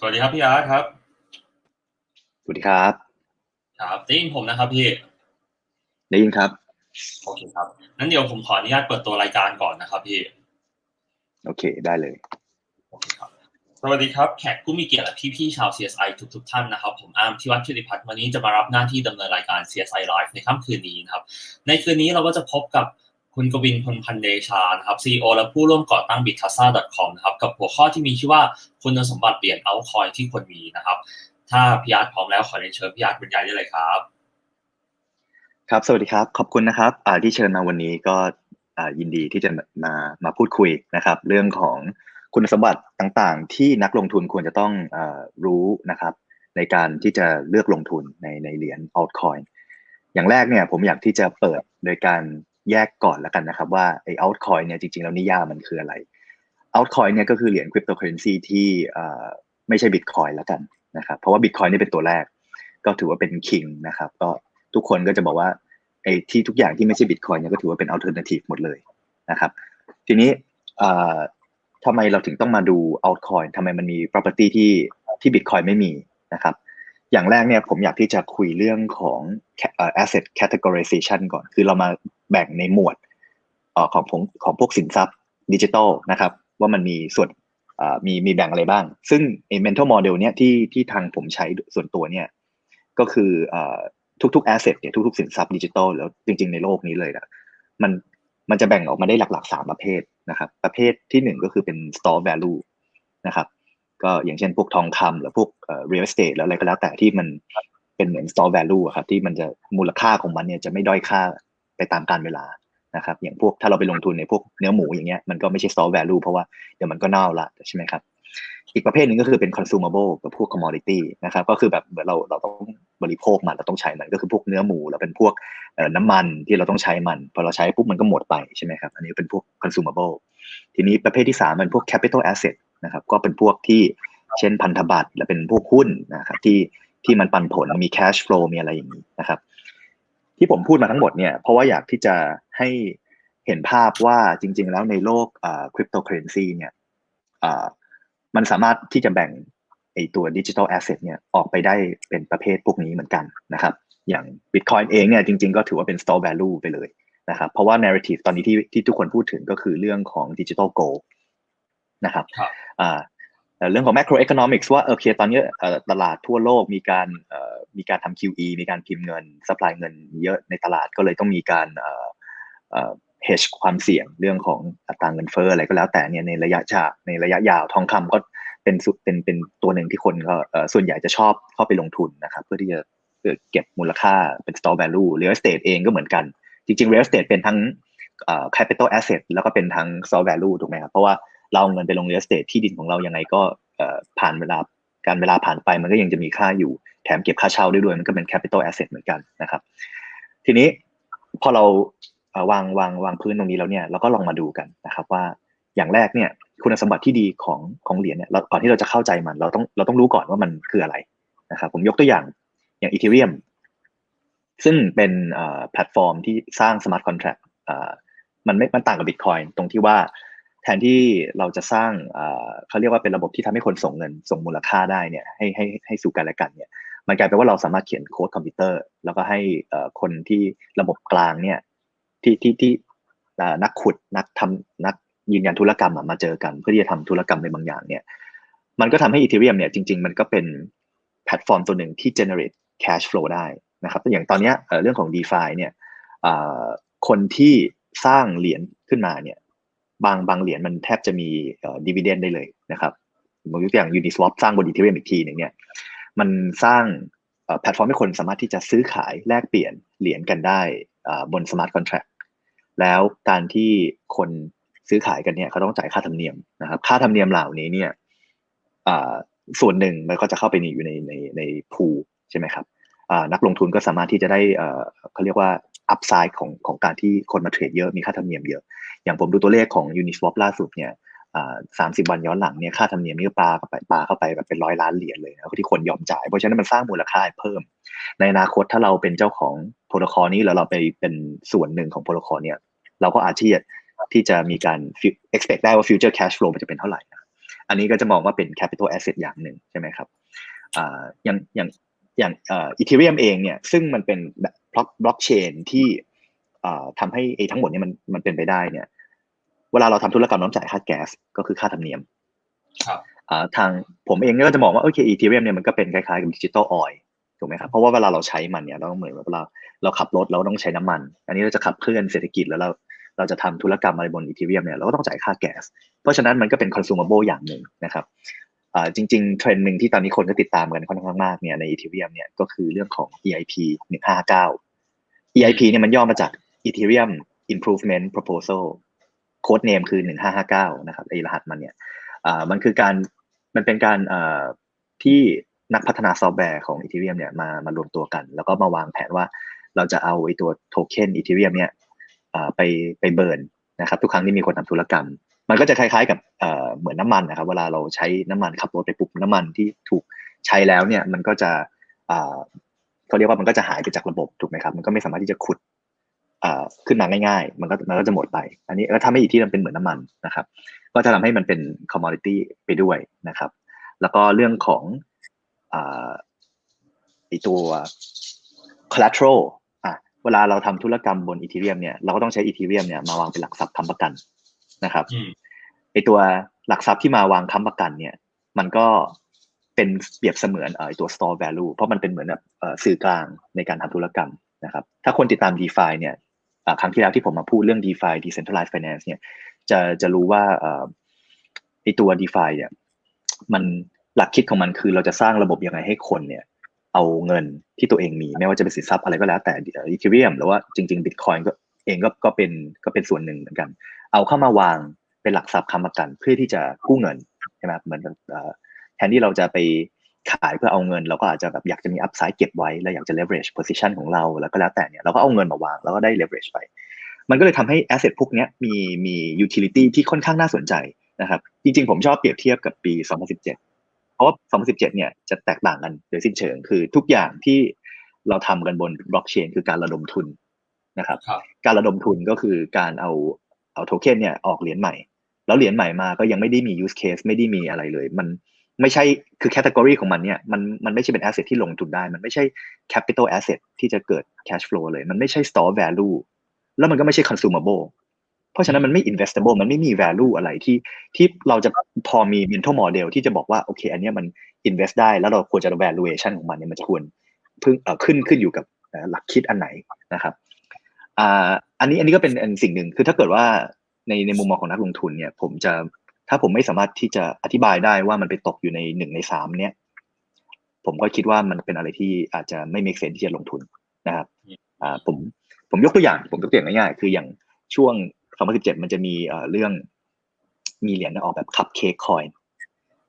สวัสดีครับพี่อาร์ตครับ สวัสดีครับ ครับได้ยินผมนะครับพี่ ได้ยินครับ โอเคครับงั้นเดี๋ยวผมขออนุญาตเปิดตัวรายการก่อนนะครับพี่ โอเค ได้เลย โอเคครับ สวัสดีครับแขกผู้มีเกียรติและพี่ๆชาว CSI ทุกๆท่านนะครับ ผมอาร์มที่วัดชุติพัฒน์วันนี้จะมารับหน้าที่ดำเนินรายการ CSI Live ในค่ำคืนนี้นะครับ ในคืนนี้เราก็จะพบกับ คุณกวินพลพันเดชานะครับ CEO และผู้ร่วมก่อตั้ง bitasa.com นะครับกับหัวข้อที่มีชื่อว่าคุณสมบัติเปลี่ยนเอาคอยที่ควรมีนะครับ ถ้าพี่อาร์ตพร้อมแล้วขอเรียนเชิญพี่อาร์ตบรรยายได้เลยครับ ครับ สวัสดีครับ ขอบคุณนะครับที่เชิญมาวันนี้ก็ยินดีที่จะมามาพูดคุยนะครับ เรื่องของคุณสมบัติต่างๆ ที่นักลงทุนควรจะต้องอรู้นะครับ ในการที่จะเลือกลงทุนในในเหรียญ altcoin อย่างแรกเนี่ยผมอยากที่จะเปิดโดยการ แยกก่อนแล้วกันนะครับ ว่าไอ้ altcoin เนี่ยจริงๆแล้วนิยามมันคืออะไร altcoin เนี่ยก็คือเหรียญ cryptocurrency ที่ไม่ใช่ bitcoin แล้วกันนะครับเพราะว่า bitcoin นี่เป็นตัวแรก ก็ถือว่าเป็น king นะครับก็ทุกคนก็จะบอกว่าไอ้ที่ทุกอย่างที่ไม่ใช่ bitcoin เนี่ยก็ถือว่าเป็น alternative หมดเลยนะครับ ทีนี้อ่าทำไมเราถึงต้องมาดู altcoin ทำไมมันมี property ที่ที่ bitcoin ไม่มีนะครับ อย่างแรกเนี่ยผมอยากที่จะคุยเรื่องของ asset categorization ก่อน คือเรามา แบ่งในหมวดอของของของพวกสินทรัพย์ดิจิทัลนะครับ ว่ามันมีส่วนมีมีแบ่งอะไรบ้าง ซึ่งไอ้ mental model เนี่ยที่ที่ทางผมใช้ส่วนตัวเนี่ยก็คืออทุกๆ asset เนี่ยทุกๆ สินทรัพย์ดิจิทัลแล้วจริงๆ ในโลกนี้เลยนะมันมันจะแบ่งออกมาได้หลักๆ 3 ประเภทนะครับ ประเภทที่ 1 ก็คือเป็น store value นะครับ ก็อย่างเช่นพวกทองคำหรือพวก real estate แล้วอะไรก็แล้วแต่ที่มันเป็นเหมือน store value อะครับที่มันจะมูลค่าของมันเนี่ยจะไม่ด้อยค่า ไปตามกาลเวลานะครับ อย่างพวกถ้าเราไปลงทุนในพวกเนื้อหมูอย่างเงี้ยมันก็ไม่ใช่ store value เพราะว่าเดี๋ยวมันก็เน่าละใช่ไหมครับ อีกประเภทหนึ่งก็คือเป็น consumable กับพวก commodity นะครับ ก็คือแบบเหมือนเราเราต้องบริโภคมันเราต้องใช้มันก็คือพวกเนื้อหมูแล้วเป็นพวกน้ำมันที่เราต้องใช้มันพอเราใช้ปุ๊บมันก็หมดไปใช่ไหมครับ อันนี้เป็นพวก consumable ทีนี้ประเภทที่สามเป็นพวก capital asset นะครับ ก็เป็นพวกที่เช่นพันธบัตรและเป็นพวกหุ้นนะครับที่ที่มันปันผลมี cash flow มีอะไรอย่างนี้นะครับ ที่ผมพูดมาทั้งหมดเนี่ยเพราะว่าอยากที่จะให้เห็นภาพว่าจริง ๆ แล้วในโลกอ่า cryptocurrency เนี่ยอ่ามันสามารถที่จะแบ่งไอตัวดิจิทัลแอสเซทเนี่ยออกไปได้เป็นประเภทพวกนี้เหมือนกันนะครับ อย่าง Bitcoin เองเนี่ยจริง ๆ ก็ถือว่าเป็น store value ไปเลยนะครับเพราะว่า narrative ตอนนี้ที่ที่ทุกคนพูดถึงก็คือเรื่องของ digital gold นะครับครับอ่า เรื่องของ macroeconomics ว่าโอเคตอนนี้ตลาดทั่วโลกมีการมีการทำ QE มีการพิมพ์เงิน supply เงินเยอะในตลาดก็เลยต้องมีการ hedge ความเสี่ยงเรื่องของอัตราเงินเฟ้ออะไรก็แล้วแต่เนี่ยในระยะจาในระยะยาวทองคำก็เป็นสุดเป็นเป็นตัวหนึ่งที่คนก็ส่วนใหญ่จะชอบเข้าไปลงทุนนะครับเพื่อที่จะเก็บมูลค่าเป็น store value real estate เองก็เหมือนกัน จริงๆ real estate เป็นทั้ง capital asset แล้วก็เป็นทั้ง store value ถูกไหมครับเพราะว่า เราเอาเงินไปลง real estate ที่ดินของเรายังไงก็ผ่านเวลาการเวลาผ่านไปมันก็ยังจะมีค่าอยู่แถมเก็บค่าเช่าได้ด้วยมันก็เป็น capital asset เหมือนกันนะครับ ทีนี้พอเราวางวางวางพื้นตรงนี้แล้วเนี่ยเราก็ลองมาดูกันนะครับว่าอย่างแรกเนี่ยคุณสมบัติที่ดีของของเหรียญเนี่ยก่อนที่เราจะเข้าใจมัน เราต้องเราต้องรู้ก่อนว่ามันคืออะไรนะครับผมยกตัวอย่างอย่างอีเทเรียมซึ่งเป็นแพลตฟอร์มที่สร้างสมาร์ทคอนแท็กมันไม่มันต่างกับบิตคอยตรงที่ว่า แทนที่เราจะสร้างเขาเรียกว่าเป็นระบบที่ทำให้คนส่งเงิน ส่งมูลค่าได้เนี่ยให้ให้ให้สู่กันและกันเนี่ยมันกลายเป็นว่าเราสามารถเขียนโค้ดคอมพิวเตอร์ แล้วก็ให้คนที่ระบบกลางเนี่ยที่ที่ที่นักขุดนักทำนักยืนยันธุรกรรมมาเจอกัน เพื่อที่จะทำธุรกรรมในบางอย่างเนี่ยมันก็ทำให้อีเทเรียมเนี่ยจริง ๆ มันก็เป็นแพลตฟอร์มตัวหนึ่งที่ generate cash flow ได้นะครับอย่างตอนเนี้ยเรื่องของ DeFi เนี่ยคนที่สร้างเหรียญขึ้นมาเนี่ย บางบางเหรียญมันแทบจะมีเอ่อ dividend ได้เลยนะครับมยกตัวอย่าง Uniswap สร้างบน Ethereum อีกทีหนึ่งเนี่ยมันสร้างแพลตฟอร์มให้คนสามารถที่จะซื้อขายแลกเปลี่ยนเหรียญกันได้บนสมาร์ทคอนแท็กแล้วการที่คนซื้อขายกันเนี่ยเขาต้องจ่ายค่าธรรมเนียมนะครับค่าธรรมเนียมเหล่านี้เนี่ยส่วนหนึ่งมันก็จะเข้าไปอยู่ในในในพูใช่ไหมครับนักลงทุนก็สามารถที่จะได้เขาเรียกว่าอัพไซด์ของของการที่คนมาเทรดเยอะมีค่าธรรมเนียมเยอะ อย่างผมดูตัวเลขของ Uniswap ล่าสุดเนี่ยสามสิบวันย้อนหลังเนี่ยค่าธรรมเนียมนี่ก็ปาเข้าไปปลาเข้าไปแบบเป็นร้อยล้านเหรียญเลยนะที่คนยอมจ่าย เพราะฉะนั้นมันสร้างมูลค่าเพิ่ม ในอนาคตถ้าเราเป็นเจ้าของโปรโตคอลนี้แล้วเราไปเป็นส่วนหนึ่งของโปรโตคอลเนี่ย เราก็อาจที่จะที่จะมีการ expect ได้ว่า future cash flow มันจะเป็นเท่าไหร่นะอันนี้ก็จะมองว่าเป็น capital asset อย่างหนึ่งใช่ไหมครับอย่างอย่างอย่างอีเทเรียมเองเนี่ยซึ่งมันเป็นบล็อกบล็อกเชนที่ทำให้ไอ้ทั้งหมดนี้มันมันเป็นไปได้เนี่ย เวลาเราทำธุรกรรมต้องจ่ายค่าแก๊สก็คือค่าธรรมเนียมครับอ่าทางผมเองก็จะมองว่าโอเคอีเทเรียมเนี่ยมันก็เป็นคล้ายๆกับดิจิตอลออยถูกไหมครับเพราะว่าเวลาเราใช้มันเนี่ยเราเหมือนเวลาเราขับรถเราต้องใช้น้ำมัน อันนี้เราจะขับเคลื่อนเศรษฐกิจแล้วเราเราจะทำธุรกรรมอะไรบนอีเทเรียมเนี่ยเราก็ต้องจ่ายค่าแก๊สเพราะฉะนั้นมันก็เป็น consumable อย่างหนึ่งนะครับอ่าจริงๆเทรนด์หนึ่งที่ตอนนี้คนก็ติดตามกันค่อนข้างมากเนี่ยในอีเทเรียมเนี่ยก็คือเรื่องของ EIP 159 EIP เนี่ยมันย่อมาจาก Ethereum Improvement Proposal โค้ดเนมคือ1559นะครับไอรหัสมันเนี่ยมันคือการมันเป็นการที่นักพัฒนาซอฟต์แวร์ของ Ethereum เนี่ยมามารวมตัวกัน แล้วก็มาวางแผนว่าเราจะเอาไอตัวโทเค็น Ethereum เนี่ยไปไปเบิร์นนะครับทุกครั้งที่มีคนทำธุรกรรม มันก็จะคล้ายๆกับเหมือนน้ำมันนะครับ เวลาเราใช้น้ำมันขับรถไปปุ๊บน้ำมันที่ถูกใช้แล้วเนี่ยมันก็จะเขาเรียกว่ามันก็จะหายไปจากระบบถูกไหมครับ มันก็ไม่สามารถที่จะขุด ขึ้นมาง่ายๆ มันก็มันก็จะหมดไป อันนี้ก็ทำให้อีกที่มันเป็นเหมือนน้ำมันนะครับ ก็จะทำให้มันเป็น commodity ไปด้วยนะครับ แล้วก็เรื่องของอ่าไอตัว collateral อะเวลาเราทำธุรกรรมบน Ethereum เนี่ยเราก็ต้องใช้ Ethereum เนี่ยมาวางเป็นหลักทรัพย์ค้ำประกันนะครับอืมไอตัวหลักทรัพย์ที่มาวางค้ำประกันเนี่ย มันก็เป็นเปรียบเสมือนเอ่อไอ้ตัว store value เพราะมันเป็นเหมือนแบบเอ่อสื่อกลางในการทำธุรกรรมนะครับ ถ้าคนติดตาม DeFi เนี่ยอ่า ครั้งที่แล้วที่ผมมาพูดเรื่อง DeFi decentralized finance เนี่ยจะจะรู้ว่าไอตัว DeFi เนี่ยมันหลักคิดของมันคือเราจะสร้างระบบยังไงให้คนเนี่ยเอาเงินที่ตัวเองมี ไม่ว่าจะเป็นสินทรัพย์อะไรก็แล้วแต่อีเทเรียมหรือว่าจริงๆบิตคอยก็เองก็ก็เป็นก็เป็นส่วนหนึ่งเหมือนกัน เอาเข้ามาวางเป็นหลักทรัพย์ค้ำประกัน เพื่อที่จะกู้เงินใช่ไหมเหมือนแทนที่เราจะไป ขายเพื่อเอาเงินเราก็อาจจะแบบอยากจะมีอัพไซด์เก็บไว้แล้วอยากจะ leverage position ของเราแล้วก็แล้วแต่เนี่ยเราก็เอาเงินมาวางแล้วก็ได้ leverage ไป มันก็เลยทำให้ asset พวกเนี้ยมีมี utility ที่ค่อนข้างน่าสนใจนะครับจริงๆผมชอบเปรียบเทียบกับปี 2017 เพราะว่า 2017 เนี่ยจะแตกต่างกันโดยสิ้นเชิงคือทุกอย่างที่เราทำกันบนบล็อกเชนคือการระดมทุนนะครับครับการระดมทุนก็คือการเอาเอาโทเค็นเนี่ยออกเหรียญใหม่ แล้วเหรียญใหม่มาก็ยังไม่ได้มี use case ไม่ได้มีอะไรเลย มัน ไม่ใช่คือแคตตากรีของมันเนี่ยมันมันไม่ใช่เป็น asset ที่ลงทุนได้ มันไม่ใช่ capital asset ที่จะเกิด cash flow เลย มันไม่ใช่ store value แล้วมันก็ไม่ใช่ consumable เพราะฉะนั้นมันไม่ investable มันไม่มี value อะไรที่ที่เราจะพอมี mental model ที่จะบอกว่าโอเค อันเนี้ยมัน invest ได้แล้วเราควรจะ valuation ของมันเนี่ยมันจะควรเพึ่งเอ่อขึ้นขึ้นอยู่กับหลักคิดอันไหนนะครับอ่าอันนี้อันนี้ก็เป็นอันสิ่งหนึ่งคือถ้าเกิดว่าในในมุมมองของนักลงทุนเนี่ย ผมจะ ถ้าผมไม่สามารถที่จะอธิบายได้ว่ามันไปตกอยู่ในหนึ่งในสามเนี่ยผมก็คิดว่ามันเป็นอะไรที่อาจจะไม่ make sense ที่จะลงทุนนะครับอ่าผมผมยกตัวอย่าง ผมยกตัวอย่างง่ายๆคืออย่างช่วง 2017 มันจะมีเรื่องมีเหรียญออกแบบคัพเค้กคอย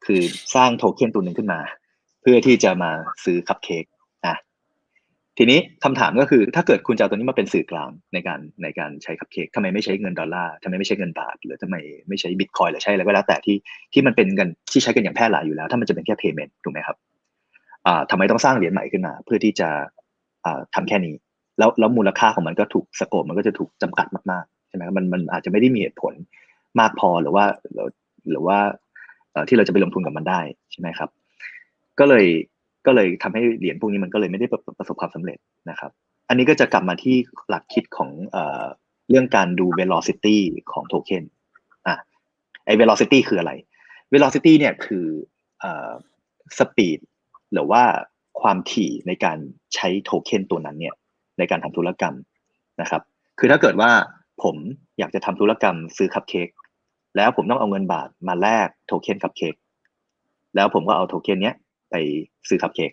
คือสร้างโทเค็นตัวหนึ่งขึ้นมา เพื่อที่จะมาซื้อคัพเค้ก ทีนี้คำถามก็คือถ้าเกิดคุณจะเอาตัวนี้มาเป็นสื่อกลางในการในการใช้คัพเค้กทำไมไม่ใช้เงินดอลลาร์ทำไมไม่ใช้เงินบาท หรือทำไมไม่ใช้บิตคอยหรือใช้อะไรก็แล้วแต่ที่ที่มันเป็นเงินที่ใช้กันอย่างแพร่หลายอยู่แล้ว ถ้ามันจะเป็นแค่ payment ถูกไหมครับอ่าทำไมต้องสร้างเหรียญใหม่ขึ้นมา เพื่อที่จะอ่าทำแค่นี้ แล้วแล้วมูลค่าของมันก็ถูกสโคปมันก็จะถูกจำกัดมากๆใช่ไหมครับมันมันอาจจะไม่ได้มีเหตุผลมากพอหรือว่าหรือว่าอ่อที่เราจะไปลงทุนกับมันได้ใช่ไหมครับ ก็เลย ก็เลยทำให้เหรียญพวกนี้มันก็เลยไม่ได้ประสบความสำเร็จนะครับ อันนี้ก็จะกลับมาที่หลักคิดของเรื่องการดู velocity ของโทเค็นอะไอ้ velocity คืออะไร velocity เนี่ยคืออ speed หรือว่าความถี่ในการใช้โทเค็นตัวนั้นเนี่ยในการทำธุรกรรมนะครับ คือถ้าเกิดว่าผมอยากจะทำธุรกรรมซื้อคัพเค้กแล้วผมต้องเอาเงินบาทมาแลกโทเค็นคัพเค้กแล้วผมก็เอาโทเค็นเนี้ย ไปซื้อคัพเค้ก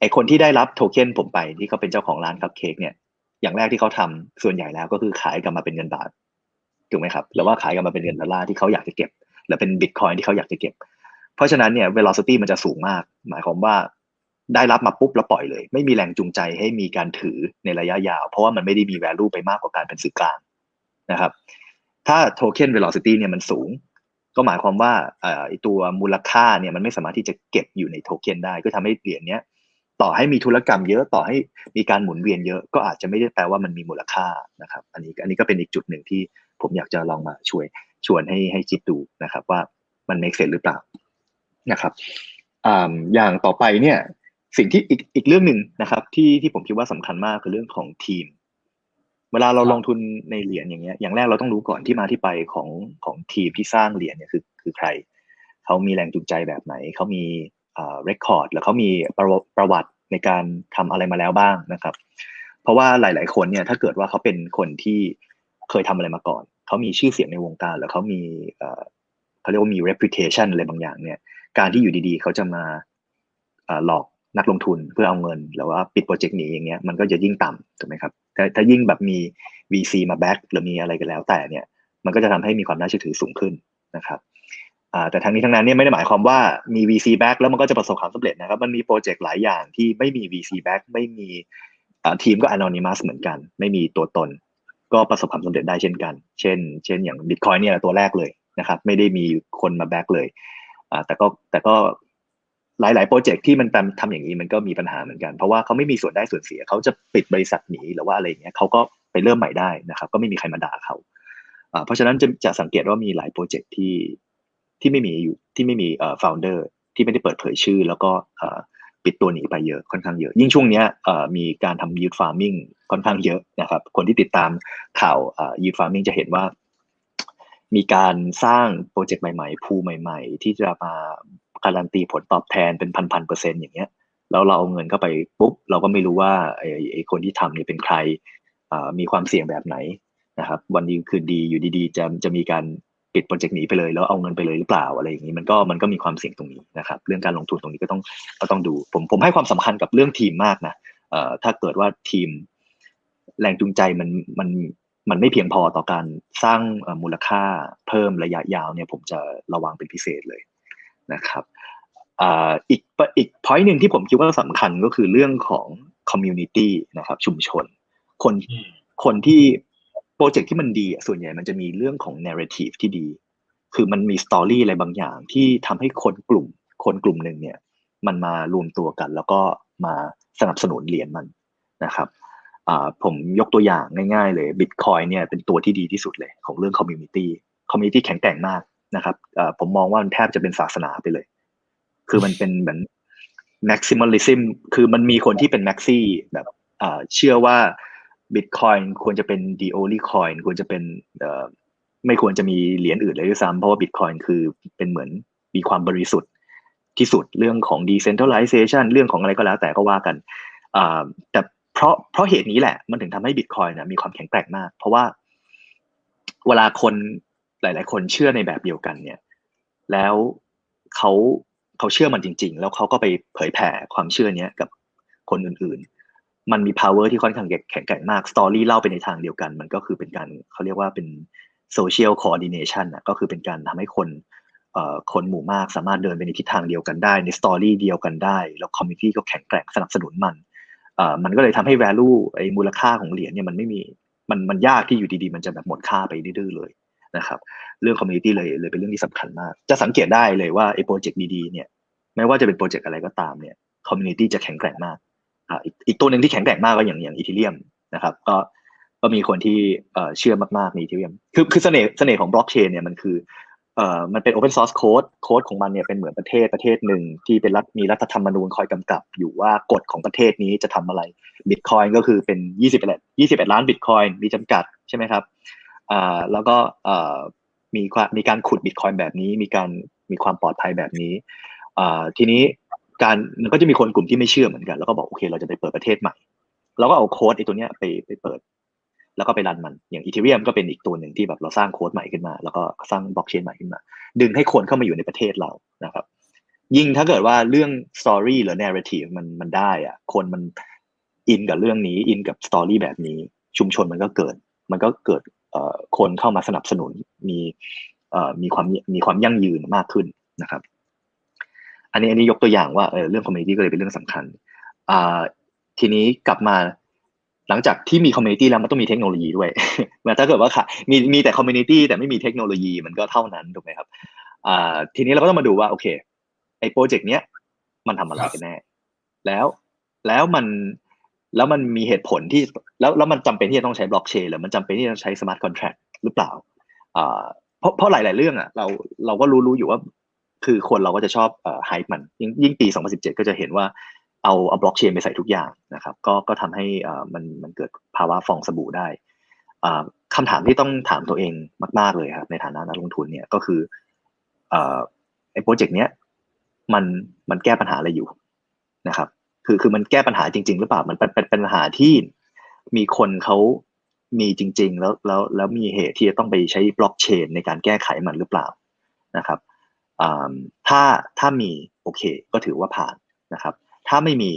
ไอคนที่ได้รับโทเค็นผมไปที่เขาเป็นเจ้าของร้านคัพเค้กเนี่ย อย่างแรกที่เขาทำส่วนใหญ่แล้วก็คือขายกลับมาเป็นเงินบาทถูกไหมครับหรือว่าขายกลับมาเป็นเงินดอลลาร์ที่เขาอยากจะเก็บ หรือเป็นบิตคอยที่เขาอยากจะเก็บ เพราะฉะนั้นเนี่ย velocity มันจะสูงมาก หมายความว่าได้รับมาปุ๊บแล้วปล่อยเลย ไม่มีแรงจูงใจให้มีการถือในระยะยาว เพราะว่ามันไม่ได้มี value ไปมากกว่าการเป็นสื่อกลางนะครับ ถ้า token velocity เนี่ยมันสูง ก็หมายความว่าไอตัวมูลค่าเนี่ยมันไม่สามารถที่จะเก็บอยู่ในโทเค็นได้ ก็ทำให้เหรียญเนี้ยต่อให้มีธุรกรรมเยอะต่อให้มีการหมุนเวียนเยอะก็อาจจะไม่ได้แปลว่ามันมีมูลค่านะครับ อันนี้อันนี้ก็เป็นอีกจุดหนึ่งที่ผมอยากจะลองมาช่วยชวนให้ให้คิดดูนะครับ ว่ามัน make sense หรือเปล่านะครับอย่างต่อไปเนี่ยสิ่งที่อีกอีกเรื่องหนึ่งนะครับที่ที่ผมคิดว่าสำคัญมากคือเรื่องของทีม วลาเราลงทุนในเหรียญอย่างเงี้ยอย่างแรกเราต้องรู้ก่อนที่มาที่ไปของของทีมที่สร้างเหรียญเนี่ยคือคือใคร เขามีแรงจูงใจแบบไหน เขามีอ่าเรคคอร์ดแล้วเขามีประวัติประวัติในการทำอะไรมาแล้วบ้างนะครับ เพราะว่าหลาย ๆ คนเนี่ยถ้าเกิดว่าเขาเป็นคนที่เคยทำอะไรมาก่อน เขามีชื่อเสียงในวงการ แล้วเขามีเอ่อเขาเรียกว่ามี reputation อะไรบางอย่างเนี่ย การที่อยู่ดี ๆ เขาจะมาเอ่อหลอก นักลงทุนเพื่อเอาเงินแล้วว่าปิดโปรเจกต์นี้อย่างเงี้ยมันก็จะยิ่งต่ำถูกไหมครับถ้าถ้ายิ่งแบบมี VC มาแบ็กหรือมีอะไรกันแล้วแต่เนี่ยมันก็จะทำให้มีความน่าเชื่อถือสูงขึ้นนะครับแต่ทั้งนี้ทั้งนั้นเนี่ยไม่ได้หมายความว่ามี VC back แล้วมันก็จะประสบความสำเร็จนะครับ มันมีโปรเจกต์หลายอย่างที่ไม่มี VC back ไม่มีทีมก็ anonymous เหมือนกัน ไม่มีตัวตน ก็ประสบความสำเร็จได้เช่นกัน เช่น เช่นอย่าง Bitcoin เนี่ยตัวแรกเลยนะครับ ไม่ได้มีคนมาแบ็กเลยแต่ก็แต่ก็ หลาย ๆ โปรเจกต์ที่มันทำอย่างนี้มันก็มีปัญหาเหมือนกัน เพราะว่าเขาไม่มีส่วนได้ส่วนเสีย เขาจะปิดบริษัทหนีหรือว่าอะไรเงี้ยเขาก็ไปเริ่มใหม่ได้นะครับ ก็ไม่มีใครมาด่าเขาเพราะฉะนั้นจะจะสังเกตว่ามีหลายโปรเจกต์ที่ที่ไม่มีอยู่ที่ไม่มีเอ่อ founder ที่ไม่ได้เปิดเผยชื่อ แล้วก็เอ่อปิดตัวหนีไปเยอะค่อนข้างเยอะ ยิ่งช่วงเนี้ยเอ่อมีการทำ youth farming ค่อนข้างเยอะนะครับ คนที่ติดตามข่าวเอ่อ youth farming จะเห็นว่ามีการสร้างโปรเจกต์ใหม่ ๆ ภูใหม่ ๆ ที่จะมา การันตีผลตอบแทนเป็นพันๆเปอร์เซ็นต์อย่างเงี้ยแล้วเราเอาเงินเข้าไปปุ๊บเราก็ไม่รู้ว่าไอ้ไอ้คนที่ทำเนี่ยเป็นใครมีความเสี่ยงแบบไหนนะครับ วันดีคืนดีอยู่ดีๆ จะจะมีการปิดโปรเจกต์นี้ไปเลยแล้วเอาเงินไปเลยหรือเปล่าอะไรอย่างนี้มันก็มันก็มีความเสี่ยงตรงนี้นะครับ เรื่องการลงทุนตรงนี้ก็ต้องก็ต้องดู ผมผมให้ความสำคัญกับเรื่องทีมมากนะเอ่อถ้าเกิดว่าทีมแรงจูงใจมันมันมันไม่เพียงพอต่อการสร้างมูลค่าเพิ่มระยะยาวเนี่ย ผมจะระวังเป็นพิเศษเลย นะครับอ่าอีกอีก point หนึ่งที่ผมคิดว่าสำคัญก็คือเรื่องของ community นะครับชุมชน คนอืมคนที่โปรเจกต์ที่มันดีอะส่วนใหญ่มันจะมีเรื่องของ narrative ที่ดี คือมันมีสตอรี่อะไรบางอย่างที่ทำให้คนกลุ่ม คนกลุ่มหนึ่งเนี่ยมันมารวมตัวกัน แล้วก็มาสนับสนุนเหรียญมันนะครับอ่าผมยกตัวอย่างง่ายๆเลย Bitcoin เนี่ยเป็นตัวที่ดีที่สุดเลยของเรื่อง community community แข็งแกร่งมาก นะครับอ่าผมมองว่ามันแทบจะเป็นศาสนาไปเลย คือมันเป็นเหมือน maximalism คือมันมีคนที่เป็น maxi แบบอ่าเชื่อว่า Bitcoin ควรจะเป็น the only coin ควรจะเป็นเอ่อไม่ควรจะมีเหรียญอื่นเลยด้วยซ้ำเพราะว่า Bitcoin คือเป็นเหมือนมีความบริสุทธิ์ที่สุดเรื่องของ decentralization เรื่องของอะไรก็แล้วแต่ก็ว่ากันอ่าแต่เพราะเพราะเหตุนี้แหละมันถึงทำให้ Bitcoin นะมีความแข็งแกร่งมาก เพราะว่าเวลาคน หลาย ๆ คนเชื่อในแบบเดียวกันเนี่ย แล้วเขาเขาเชื่อมันจริง ๆ แล้วเขาก็ไปเผยแผ่ความเชื่อเนี้ยกับคนอื่น ๆ มันมี power ที่ค่อนข้างแข็งแกร่งมาก สตอรี่เล่าไปในทางเดียวกัน มันก็คือเป็นการเขาเรียกว่าเป็น social coordination อะ ก็คือเป็นการทำให้คนเอ่อคนหมู่มากสามารถเดินไปในทิศทางเดียวกันได้ ในสตอรี่เดียวกันได้ แล้ว community ก็แข็งแกร่งสนับสนุนมันเอ่อมันก็เลยทำให้ value ไอ้มูลค่าของเหรียญเนี่ยมันไม่มีมันมันยากที่อยู่ดีๆ มันจะแบบหมดค่าไปดื้อเลย นะครับ เรื่อง community เลยเลยเป็นเรื่องที่สำคัญมาก จะสังเกตได้เลยว่าไอ้โปรเจกต์ดีๆเนี่ยไม่ว่าจะเป็นโปรเจกต์อะไรก็ตามเนี่ย community จะแข็งแกร่งมากอ่าอีกตัวหนึ่งที่แข็งแกร่งมากก็อย่างอย่างอีเทเรียมนะครับ ก็ก็มีคนที่เชื่อมากๆในอีเทเรียมคือคือเสน่ห์เสน่ห์ของบล็อกเชนเนี่ยมันคือเอ่อมันเป็น open source code โค้ดของมันเนี่ยเป็นเหมือนประเทศประเทศหนึ่งที่เป็นรัฐมีรัฐธรรมนูญคอยกำกับอยู่ว่ากฎของประเทศนี้จะทำอะไร Bitcoin ก็คือเป็น 21 21 ล้าน Bitcoin มีจำกัดใช่ไหมครับ อ่าแล้วก็อ่อมีความมีการขุด Bitcoin แบบนี้ มีการมีความปลอดภัยแบบนี้อ่าทีนี้การมันก็จะมีคนกลุ่มที่ไม่เชื่อเหมือนกัน แล้วก็บอกโอเค เราจะไปเปิดประเทศใหม่เราก็เอาโค้ดไอ้ตัวเนี้ยไปไปเปิด แล้วก็ไปรันมันอย่างอีเทเรียมก็เป็นอีกตัวหนึ่งที่แบบเราสร้างโค้ดใหม่ขึ้นมา แล้วก็สร้างบล็อกเชนใหม่ขึ้นมา ดึงให้คนเข้ามาอยู่ในประเทศเรานะครับ ยิ่งถ้าเกิดว่าเรื่องสตอรี่หรือ narrative มันมันได้อะคนมันอินกับเรื่องนี้อินกับสตอรี่แบบนี้ ชุมชนมันก็เกิด มันก็เกิด คนเข้ามาสนับสนุนมีมีความมีความยั่งยืนมากขึ้นนะครับ อันนี้อันนี้ยกตัวอย่างว่าเเรื่องคอมมูนิตี้ก็เลยเป็นเรื่องสำคัญทีนี้กลับมาหลังจากที่มีคอมมูนิตี้แล้วมันต้องมีเทคโนโลยีด้วยถ้าเกิดว่าค่ะมีมีแต่คอมมูนิตี้แต่ไม่มีเทคโนโลยีมันก็เท่านั้นถูกไหมครับทีนี้เราก็ต้องมาดูว่าโอเคไอ้โปรเจกต์เนี้ยมันทำอะไรกันแน่ แล้วแล้วมัน แล้วมันมีเหตุผลที่แล้วแล้วมันจำเป็นที่จะต้องใช้บล็อกเชนหรือมันจำเป็นที่จะใช้สมาร์ทคอนแท็กหรือเปล่าอ่าเพราะเพราะหลาย ๆ เรื่องอะเราเราก็รู้รู้อยู่ว่า คือคนเราก็จะชอบเอ่อไฮป์มันยิ่งยิ่งปี 2017 ก็จะเห็นว่าเอาเอาบล็อกเชนไปใส่ทุกอย่างนะครับ ก็ก็ทำให้อ่ามันมันเกิดภาวะฟองสบู่ได้อ่าคำถามที่ต้องถามตัวเองมาก ๆ เลยครับในฐานะนักลงทุนเนี่ยก็คืออ่าไอ้โปรเจกต์เนี้ยมันมันแก้ปัญหาอะไรอยู่นะครับ คือคือมันแก้ปัญหาจริง ๆ หรือเปล่ามันเป็นเป็นปัญหาที่มีคนเขามีจริง ๆ แล้วแล้วแล้วมีเหตุที่จะต้องไปใช้บล็อกเชนในการแก้ไขมันหรือเปล่านะครับถ้าถ้ามีโอเค ก็ถือว่าผ่านนะครับ ถ้าไม่มี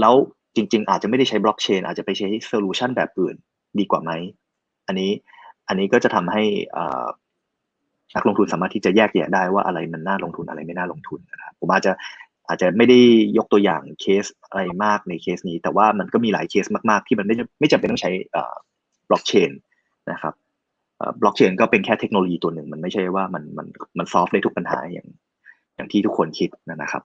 แล้วจริง ๆ อาจจะไม่ได้ใช้บล็อกเชนอาจจะไปใช้โซลูชันแบบอื่นดีกว่าไหมอันนี้อันนี้ก็จะทำให้อานักลงทุนสามารถที่จะแยกแยะได้ว่าอะไรมันน่าลงทุนอะไรไม่น่าลงทุนนะครับผมอาจจะ อาจจะไม่ได้ยกตัวอย่างเคสอะไรมากในเคสนี้ แต่ว่ามันก็มีหลายเคสมากๆ ที่มันไม่ไม่จำเป็นต้องใช้บล็อกเชนนะครับบล็อกเชนก็เป็นแค่เทคโนโลยีตัวหนึ่ง มันไม่ใช่ว่ามันมันมันซอฟได้ทุกปัญหาอย่างอย่างที่ทุกคนคิดนะครับ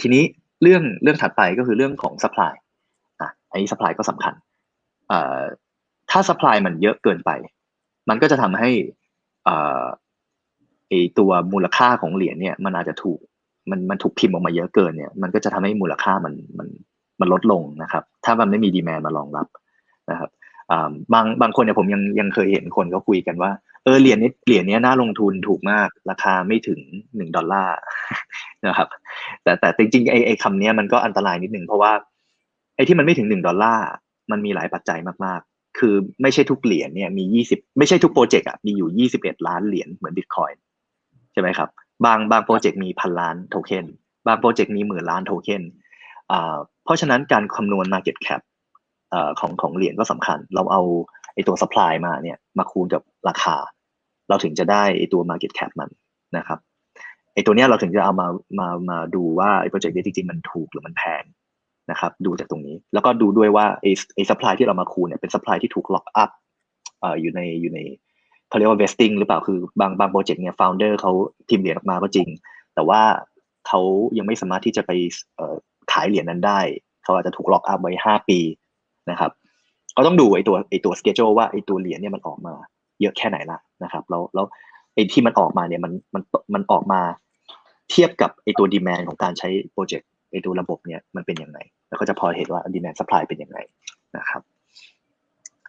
ทีนี้เรื่องเรื่องถัดไปก็คือเรื่องของ supply อะอันนี้ supply ก็สำคัญอ่าถ้า supply มันเยอะเกินไป มันก็จะทำให้อ่าไอตัวมูลค่าของเหรียญเนี่ยมันอาจจะถูก มันมันถูกพิมพ์ออกมาเยอะเกินเนี่ยมันก็จะทำให้มูลค่ามันมันมันลดลงนะครับ ถ้ามันไม่มีดีแมนมารองรับนะครับบางบางคนเนี่ยผมยังยังเคยเห็นคนเขาคุยกันว่าเออเหรียญนี้เหรียญนี้น่าลงทุนถูกมาก ราคาไม่ถึงหนึ่งดอลลาร์นะครับ แต่แต่จริงๆไอ้ไอ้คำนี้มันก็อันตรายนิดนึงเพราะว่าไอ้ที่มันไม่ถึงหนึ่งดอลลาร์มันมีหลายปัจจัยมากๆ คือไม่ใช่ทุกเหรียญเนี่ยมียี่สิบไม่ใช่ทุกโปรเจกต์อะมีอยู่ยี่สิบเอ็ดล้านเหรียญเหมือนบิตคอยน์ใช่ไหมครับ บางบางโปรเจกต์มีพันล้านโทเค็นบางโปรเจกต์มีหมื่นล้านโทเค็นอ่าเพราะฉะนั้นการคำนวณ Market Cap อ่าของของเหรียญก็สำคัญ เราเอาไอตัว supply มาเนี่ยมาคูณกับราคา เราถึงจะได้ไอตัว Market Cap มันนะครับไอตัวเนี้ยเราถึงจะเอามามามาดูว่าไอโปรเจกต์นี้จริงๆ มันถูกหรือมันแพงนะครับดูจากตรงนี้แล้วก็ดูด้วยว่าไอไอ supply ที่เรามาคูณเนี่ยเป็น supply ที่ถูก lock up อ่าอยู่ในอยู่ใน เขาเรียกว่า vesting หรือเปล่าคือบางบางโปรเจกต์เนี่ย founder เขาพิมพ์เหรียญออกมาก็จริง แต่ว่าเขายังไม่สามารถที่จะไปขายเหรียญนั้นได้ เขาอาจจะถูกล็อกอัพไว้ห้าปีนะครับก็ต้องดูไอตัวไอตัวสเกจโจว่าไอตัวเหรียญเนี่ยมันออกมาเยอะแค่ไหนละนะครับแล้วแล้วไอที่มันออกมาเนี่ยมันมันมันออกมาเทียบกับไอตัวดีแมนของการใช้โปรเจกต์ไอตัวระบบเนี่ยมันเป็นยังไง แล้วก็จะพอเห็นว่าดีแมนซัพพลายเป็นยังไงนะครับ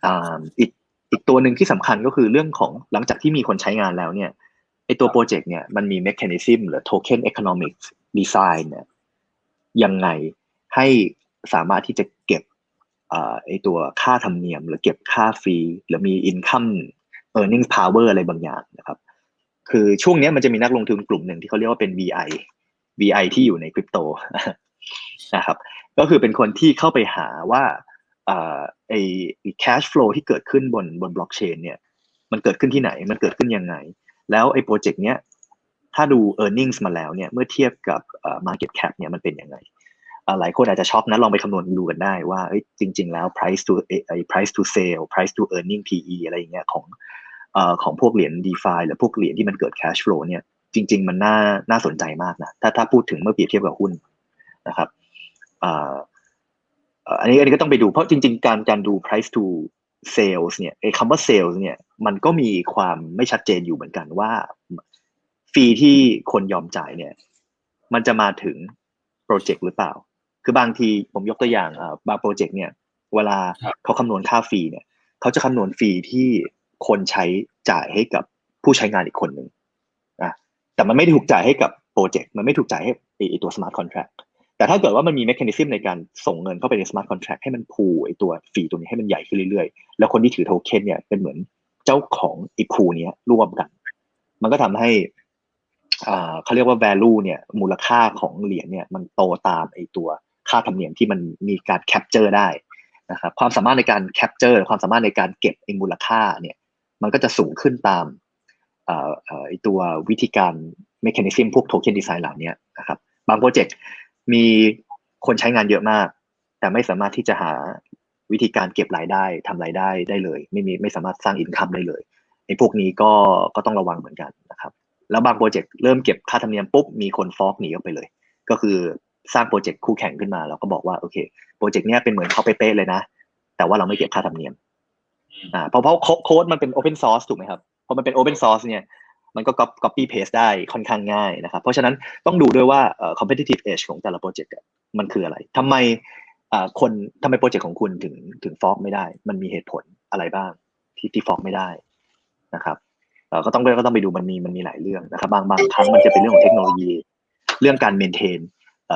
อ่าอีก อีกตัวหนึ่งที่สำคัญก็คือเรื่องของหลังจากที่มีคนใช้งานแล้วเนี่ยไอตัวโปรเจกต์เนี่ยมันมี mechanism หรือ token economics design เนี่ยยังไงให้สามารถที่จะเก็บไอตัวค่าธรรมเนียม หรือเก็บค่าฟรีหรือมี income earning power อะไรบางอย่างนะครับ คือช่วงนี้มันจะมีนักลงทุนกลุ่มหนึ่งที่เขาเรียกว่าเป็น VI VI ที่อยู่ในคริปโตนะครับ ก็คือเป็นคนที่เข้าไปหาว่า ไอ้ cash flow ที่เกิดขึ้นบนบนบล็อกเชนเนี่ยมันเกิดขึ้นที่ไหนมันเกิดขึ้นยังไง แล้วไอ้โปรเจกต์เนี้ยถ้าดู e a r n i n g ็มาแล้วเนี่ยเมื่อเทียบกับ market cap เนี่ยมันเป็นยังไงหลายคนอาจจะชอกนะลองไปคำนวณดูกันได้ว่าจริง ๆ แล้ว price to ไอ้ price to sale price to earning PE อะไรอย่างเงี้ยของของพวกเหรียญ DeFi หรือพวกเหรียญที่มันเกิด cash flow เนี่ยจริง ๆ มันน่าน่าสนใจมากนะถ้าถ้าพูดถึงเมื่อเปรียบเทียบกับหุ้นนะครับ อันนี้อันนี้ก็ต้องไปดูเพราะจริง ๆ การการดู price to sales เนี่ยไอ้คำว่า sales เนี่ยมันก็มีความไม่ชัดเจนอยู่เหมือนกันว่าฟรีที่คนยอมจ่ายเนี่ย มันจะมาถึงโปรเจกต์หรือเปล่า คือบางทีผมยกตัวอย่างบางโปรเจกต์เนี่ย เวลาเขาคำนวณค่าฟรีเนี่ยเขาจะคำนวณฟรีที่คนใช้จ่ายให้กับผู้ใช้งานอีกคนหนึ่งนะแต่มันไม่ได้ถูกจ่ายให้กับโปรเจกต์มันไม่ถูกจ่ายให้ไอตัวสมาร์ทคอนแท็ก แต่ถ้าเกิดว่ามันมีแมคานิซึมในการส่งเงินเข้าไปในสมาร์ทคอนแท็กให้มันพูไอตัวฟรีตัวนี้ให้มันใหญ่ขึ้นเรื่อยๆ แล้วคนที่ถือโทเค็นเนี่ยเป็นเหมือนเจ้าของไอพูนี้ร่วมกัน มันก็ทำให้เขาเรียกว่า value เนี่ยมูลค่าของเหรียญเนี่ยมันโตตามไอตัวค่าธรรมเนียมที่มันมีการ capture ได้นะครับความสามารถในการ capture ความสามารถในการเก็บไอมูลค่าเนี่ยมันก็จะสูงขึ้นตามไอตัววิธีการ mechanism พวก token design เหล่านี้นะครับบางโปรเจกต์ มีคนใช้งานเยอะมาก แต่ไม่สามารถที่จะหาวิธีการเก็บรายได้ทำรายได้ได้เลย ไม่มีไม่สามารถสร้างอินคัมได้เลยไอ้พวกนี้ก็ก็ต้องระวังเหมือนกันนะครับ แล้วบางโปรเจกต์เริ่มเก็บค่าธรรมเนียมปุ๊บมีคนฟอกหนีออกไปเลย ก็คือสร้างโปรเจกต์คู่แข่งขึ้นมาเราก็บอกว่าโอเคโปรเจกต์เนี้ยเป็นเหมือนเขาเป๊ะเลยนะ แต่ว่าเราไม่เก็บค่าธรรมเนียมอ่าเพราะเพราะโค้ดมันเป็นโอเพนซอร์สถูกไหมครับพอมันเป็นโอเพนซอร์สเนี่ย มันก็ copy paste ได้ค่อนข้างง่ายนะครับ เพราะฉะนั้นต้องดูด้วยว่า competitive edge ของแต่ละโปรเจกต์มันคืออะไรทำไมคนทำไมโปรเจกต์ของคุณถึงถึงฟอกไม่ได้ มันมีเหตุผลอะไรบ้างที่ที่ฟอกไม่ได้นะครับก็ต้องก็ต้องไปดูมันมีมันมีหลายเรื่องนะครับ บางบางครั้งมันจะเป็นเรื่องของเทคโนโลยี เรื่องการเมนเทน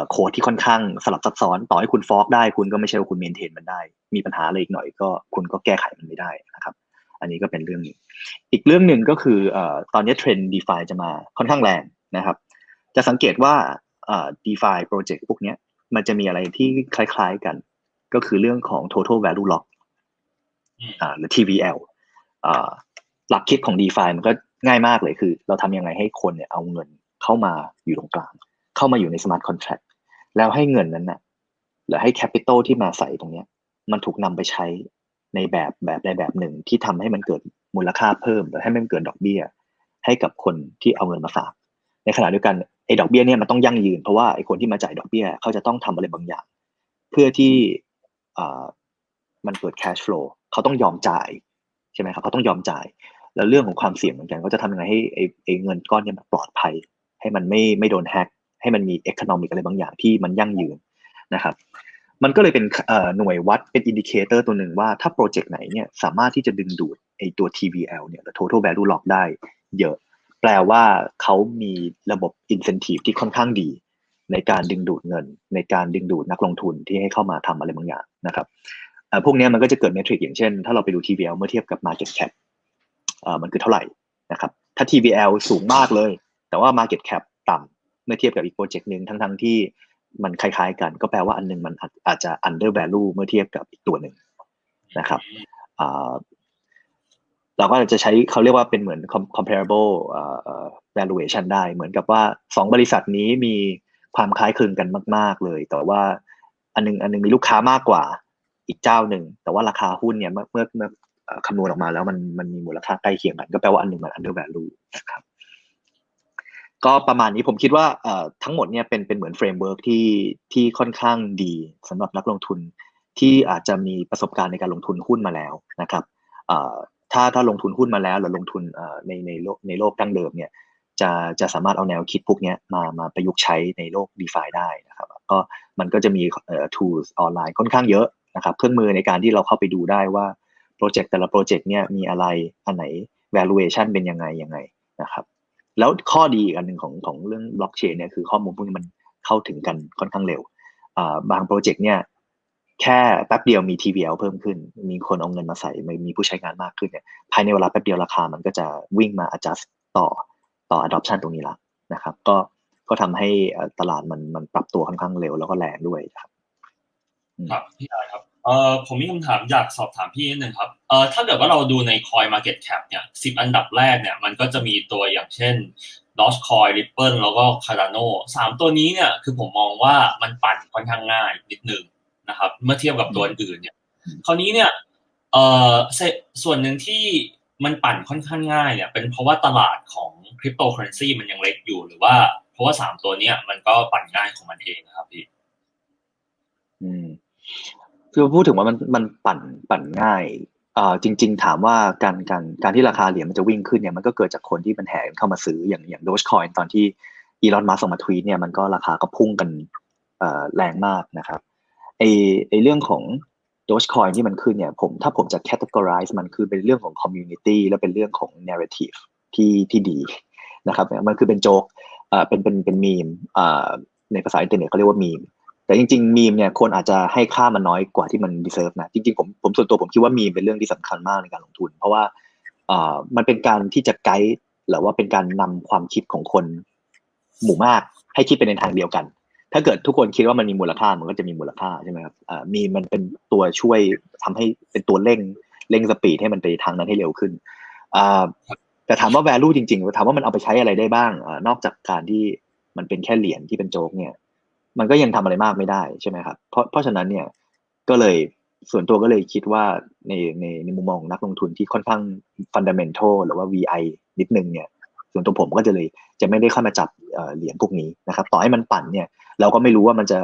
โค้ดที่ค่อนข้างสลับซับซ้อนต่อให้คุณฟอกได้ คุณก็ไม่ใช่ว่าคุณเมนเทนมันได้ มีปัญหาอะไรอีกหน่อยก็คุณก็แก้ไขมันไม่ได้นะครับ อันนี้ก็เป็นเรื่องหนึ่งอีกเรื่องหนึ่งก็คือเอ่อตอนนี้เทรนด์ DeFi จะมาค่อนข้างแรงนะครับ จะสังเกตว่าเอ่อ DeFi project พวกเนี้ยมันจะมีอะไรที่คล้ายๆกัน ก็คือเรื่องของ total value lock อืมอ่าหรือ TVL อ่าหลักคิดของ DeFi มันก็ง่ายมากเลยคือ เราทำยังไงให้คนเนี่ยเอาเงินเข้ามาอยู่ตรงกลาง เข้ามาอยู่ใน smart contract แล้วให้เงินนั้นน่ะหรือให้ capital ที่มาใส่ตรงเนี้ย มันถูกนำไปใช้ ในแบบแบบใดแบบหนึ่งที่ทำให้มันเกิดมูลค่าเพิ่มหรือให้มันเกิดดอกเบี้ย ให้กับคนที่เอาเงินมาฝาก ในขณะเดียวกันไอ้ดอกเบี้ยเนี่ยมันต้องยั่งยืนเพราะว่าไอ้คนที่มาจ่ายดอกเบี้ยเขาจะต้องทำอะไรบางอย่าง เพื่อที่มันเกิด cash flow เขาต้องยอมจ่ายใช่ไหมครับเขาต้องยอมจ่าย แล้วเรื่องของความเสี่ยงเหมือนกันเขาจะทำยังไงให้ไอ้ไอเงินก้อนเนี่ยมันปลอดภัย ให้มันไม่ไม่โดนแฮกให้มันมี economic อะไรบางอย่างที่มันยั่งยืนนะครับ มันก็เลยเป็นหน่วยวัดเป็นอินดิเคเตอร์ตัวหนึ่งว่าถ้าโปรเจกต์ไหนเนี่ยสามารถที่จะดึงดูดไอตัว TVL เนี่ย total value lock ได้เยอะ แปลว่าเขามีระบบ incentive ที่ค่อนข้างดี ในการดึงดูดเงิน ในการดึงดูดนักลงทุนที่ให้เข้ามาทำอะไรบางอย่างนะครับพวกนี้มันก็จะเกิดเมทริกอย่างเช่น ถ้าเราไปดู TVL เมื่อเทียบกับ market cap มันคือเท่าไหร่นะครับ ถ้า TVL สูงมากเลย แต่ว่า market cap ต่ำเมื่อเทียบกับอีกโปรเจกต์หนึ่งทั้งๆที่ มันคล้ายๆกัน ก็แปลว่าอันหนึงมันอาจจะ under value เมื่อเทียบกับอีกตัวหนึ่งนะครับเราก็จะใช้เขาเรียกว่าเป็นเหมือน comparable valuation ได้ เหมือนกับว่าสองบริษัทนี้มีความคล้ายคลึงกันมาก ๆ เลย แต่ว่าอันหนึงอันหนึงมีลูกค้ามากกว่าอีกเจ้าหนึ่ง แต่ว่าราคาหุ้นเนี่ยเมื่อเมื่อคำนวณออกมาแล้วมันมันมีมูลค่าใกล้เคียงกัน ก็แปลว่าอันหนึ่งมัน under value นะครับ ก็ประมาณนี้ผมคิดว่าทั้งหมดเนี่ยเป็นเป็นเหมือนเฟรมเวิร์กที่ที่ค่อนข้างดีสำหรับนักลงทุนที่อาจจะมีประสบการณ์ในการลงทุนหุ้นมาแล้วนะครับถ้าถ้าลงทุนหุ้นมาแล้วหรือลงทุนในในโลกในโลกดั้งเดิมเนี่ยจะจะสามารถเอาแนวคิดพวกนี้มามาประยุกต์ใช้ในโลก d e f าได้นะครับก็มันก็จะมีเอ่อ tools ออนไลน์ค่อนข้างเยอะนะครับเครื่องมือในการที่เราเข้าไปดูได้ว่าโปรเจกต์แต่ละโปรเจกต์เนี่ยมีอะไรอันไหน valuation เป็นยังไงยังไงนะครับ แล้วข้อดีอีกอันหนึ่งของของเรื่องบล็อกเชนเนี่ยคือข้อมูลพวกนี้มันเข้าถึงกันค่อนข้างเร็วบางโปรเจกต์เนี่ยแค่แป๊บเดียวมี TVL เพิ่มขึ้น มีคนเอาเงินมาใส่มีมีผู้ใช้งานมากขึ้นเนี่ยภายในเวลาแป๊บเดียวราคามันก็จะวิ่งมา adjust ต่อต่อ adoption ตรงนี้ละนะครับ ก็ก็ทำให้ตลาดมันมันปรับตัวค่อนข้างเร็วแล้วก็แรงด้วยครับ ครับพี่ชายครับ เอ่อผมมีคำถามอยากสอบถามพี่นิดนึงครับเอ่อถ้าเกิดว่าเราดูใน Coin Market Cap เนี่ยสิบอันดับแรกเนี่ยมันก็จะมีตัวอย่างเช่น Dogecoin Ripple แล้วก็ Cardano สามตัวนี้เนี่ยคือผมมองว่ามันปั่นค่อนข้างง่ายนิดนึงนะครับ เมื่อเทียบกับตัวอื่นเนี่ยอืมคราวนี้เนี่ยเอ่อเซส่วนหนึ่งที่มันปั่นค่อนข้างง่ายเนี่ยเป็นเพราะว่าตลาดของคริปโตเคอเรนซีมันยังเล็กอยู่หรือว่า เพราะว่าสามตัวเนี้ยมันก็ปั่นง่ายของมันเองนะครับพี่อืม คือพูดถึงว่ามันมันปั่นปั่นง่ายอ่าจริง ๆ ถามว่าการการการที่ราคาเหรียญมันจะวิ่งขึ้นเนี่ยมันก็เกิดจากคนที่มันแห่เข้ามาซื้ออย่างอย่าง Dogecoin ตอนที่อีลอนมัสก์ออกมาทวีตเนี่ยมันก็ราคาก็พุ่งกันเอ่อแรงมากนะครับไอไอเรื่องของ Dogecoin ที่มันขึ้นเนี่ยผมถ้าผมจะ categorize มันคือเป็นเรื่องของ community และเป็นเรื่องของ narrative ที่ที่ดีนะครับมันคือเป็นโจ๊กเอ่อเป็นเป็นเป็นมีมอ่าในภาษาอินเทอร์เน็ตเขาเรียกว่ามีม แต่จริงๆมีมเนี่ยคนอาจจะให้ค่ามันน้อยกว่าที่มันดีเซิร์ฟนะ จริงๆผมผมส่วนตัวผมคิดว่ามีมเป็นเรื่องที่สำคัญมากในการลงทุน เพราะว่าอ่ามันเป็นการที่จะไกด์หรือว่าเป็นการนำความคิดของคนหมู่มากให้คิดไปในทางเดียวกัน ถ้าเกิดทุกคนคิดว่ามันมีมูลค่ามันก็จะมีมูลค่าใช่ไหมครับมีมันเป็นตัวช่วยทำให้เป็นตัวเร่งเร่งสปีดให้มันไปทางนั้นให้เร็วขึ้นแต่ถามว่า value จริงๆถามว่ามันเอาไปใช้อะไรได้บ้างอนอกจากการที่มันเป็นแค่เหรียญที่เป็นโจ๊กเนี่ย มันก็ยังทำอะไรมากไม่ได้ใช่ไหมครับเพราะเพราะฉะนั้นเนี่ยก็เลยส่วนตัวก็เลยคิดว่าในในในมุมมองนักลงทุนที่ค่อนข้างฟันดัมเ n นทัลหรือว่า VI นิดนึงเนี่ยส่วนตัวผมก็จะเลยจะไม่ได้เข้ามาจับเอ่อเหรียญพวกนี้นะครับ ต่อให้มันปั่นเนี่ย เราก็ไม่รู้ว่ามันจะ